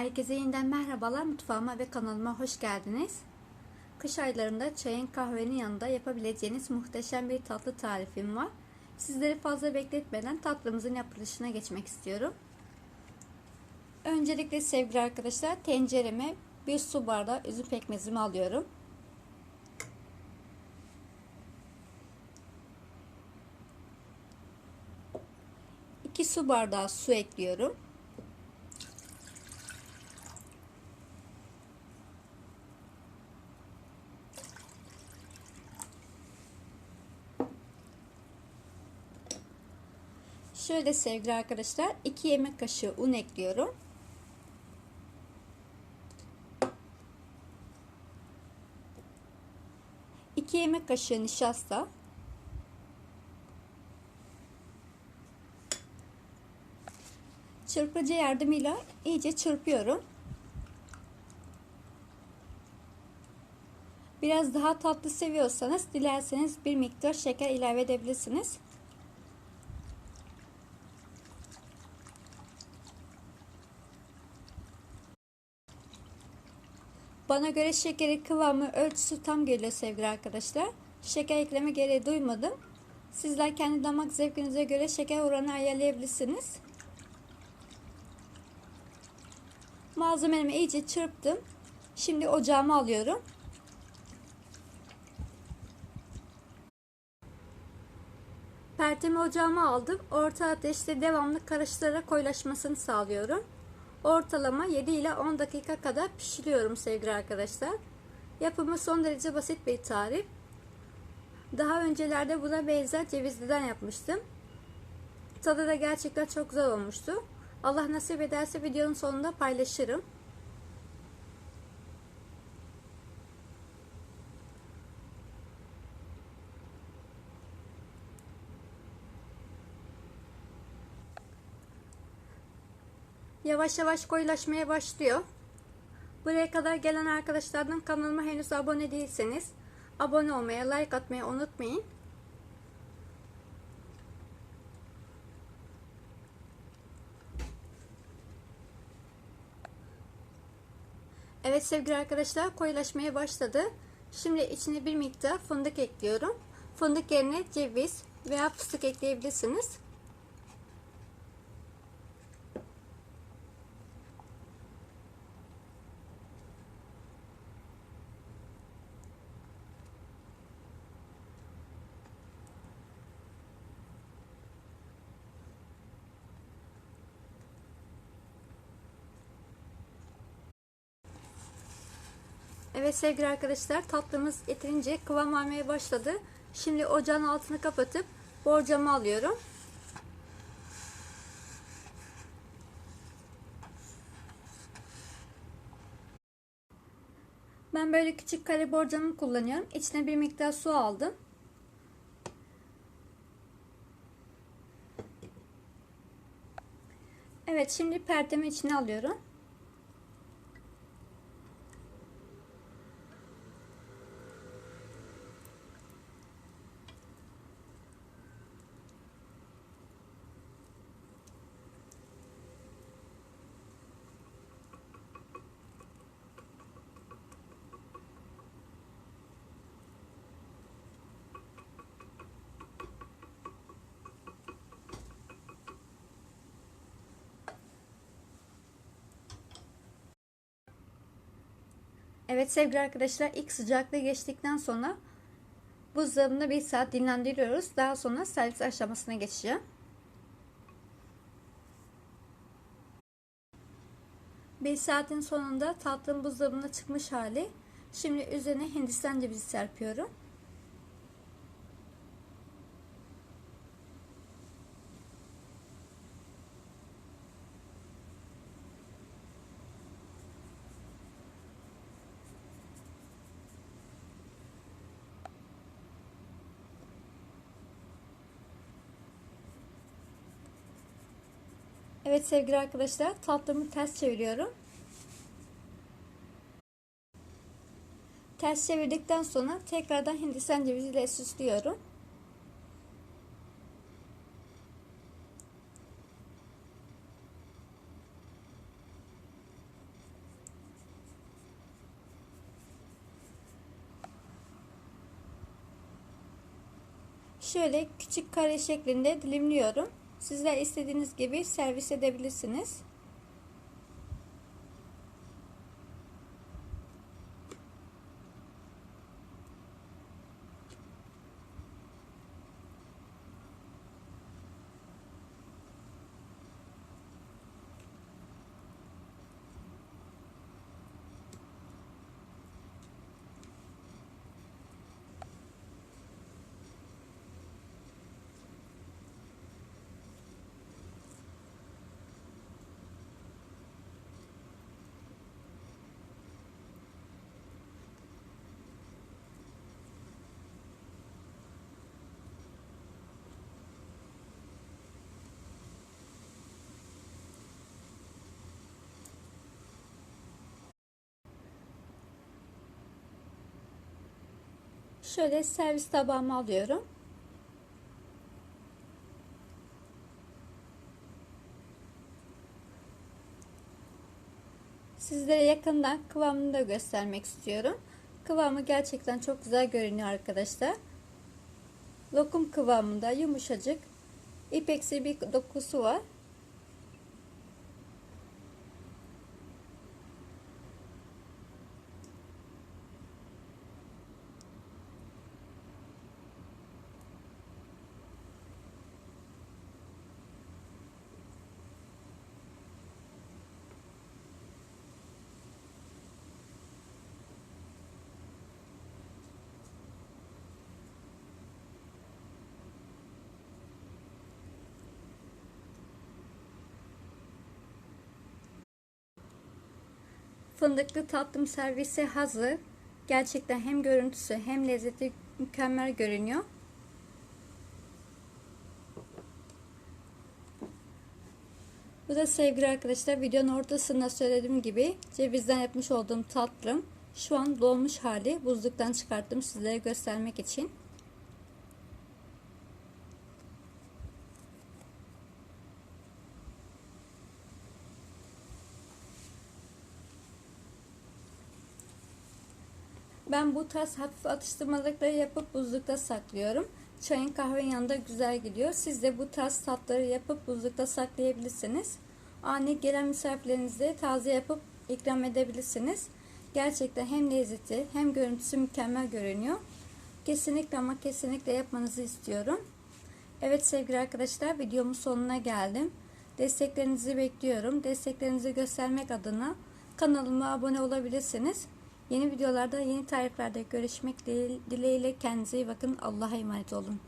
Herkese yeniden merhabalar. Mutfağıma ve kanalıma hoş geldiniz. Kış aylarında çayın kahvenin yanında yapabileceğiniz muhteşem bir tatlı tarifim var. Sizleri fazla bekletmeden tatlımızın yapılışına geçmek istiyorum. Öncelikle sevgili arkadaşlar tencereme bir su bardağı üzüm pekmezimi alıyorum. İki su bardağı su ekliyorum. Şöyle sevgili arkadaşlar 2 yemek kaşığı un ekliyorum. İki yemek kaşığı nişasta. Çırpıcı yardımıyla iyice çırpıyorum. Biraz daha tatlı seviyorsanız dilerseniz bir miktar şeker ilave edebilirsiniz. Bana göre şekeri kıvamı ölçüsü tam geliyor sevgili arkadaşlar. Şeker ekleme gereği duymadım. Sizler kendi damak zevkinize göre şeker oranı ayarlayabilirsiniz. Malzemelerimi iyice çırptım. Şimdi ocağıma alıyorum. Pertemi ocağıma aldım. Orta ateşte devamlı karıştırarak koyulaşmasını sağlıyorum. Ortalama 7 ile 10 dakika kadar pişiriyorum sevgili arkadaşlar. Yapımı son derece basit bir tarif. Daha öncelerde buna benzer cevizliden yapmıştım. Tadı da gerçekten çok güzel olmuştu. Allah nasip ederse videonun sonunda paylaşırım. Yavaş yavaş koyulaşmaya başlıyor. Buraya kadar gelen arkadaşlardan kanalıma henüz abone değilseniz abone olmayı, like atmayı unutmayın. Evet sevgili arkadaşlar koyulaşmaya başladı. Şimdi içine bir miktar fındık ekliyorum. Fındık yerine ceviz veya fıstık ekleyebilirsiniz. Evet sevgili arkadaşlar tatlımız yeterince kıvam almaya başladı. Şimdi ocağın altını kapatıp borcamı alıyorum. Ben böyle küçük kare borcamı kullanıyorum. İçine bir miktar su aldım. Evet şimdi perdemi içine alıyorum. Evet sevgili arkadaşlar ilk sıcaklığı geçtikten sonra buzdolabında bir saat dinlendiriyoruz. Daha sonra servis aşamasına geçeceğim. Bir saatin sonunda tatlım buzdolabına çıkmış hali. Şimdi üzerine hindistan cevizi serpiyorum. Evet sevgili arkadaşlar tatlımı ters çeviriyorum. Ters çevirdikten sonra tekrardan hindistan ceviziyle süslüyorum. Şöyle küçük kare şeklinde dilimliyorum. Sizler istediğiniz gibi servis edebilirsiniz. Şöyle servis tabağıma alıyorum. Sizlere yakından kıvamını da göstermek istiyorum. Kıvamı gerçekten çok güzel görünüyor arkadaşlar. Lokum kıvamında yumuşacık, ipeksi bir dokusu var. Fındıklı tatlım servisi hazır. Gerçekten hem görüntüsü hem lezzeti mükemmel görünüyor. Bu da sevgili arkadaşlar videonun ortasında söylediğim gibi cevizden yapmış olduğum tatlım. Şu an dolmuş hali buzluktan çıkarttım sizlere göstermek için. Ben bu tarz hafif atıştırmalıkları yapıp buzlukta saklıyorum. Çayın kahvenin yanında güzel gidiyor. Siz de bu tarz tatları yapıp buzlukta saklayabilirsiniz. Ani gelen misafirlerinize taze yapıp ikram edebilirsiniz. Gerçekten hem lezzeti hem görüntüsü mükemmel görünüyor. Kesinlikle ama kesinlikle yapmanızı istiyorum. Evet sevgili arkadaşlar videomun sonuna geldim. Desteklerinizi bekliyorum. Desteklerinizi göstermek adına kanalıma abone olabilirsiniz. Yeni videolarda, yeni tariflerde görüşmek dileğiyle kendinize iyi bakın. Allah'a emanet olun.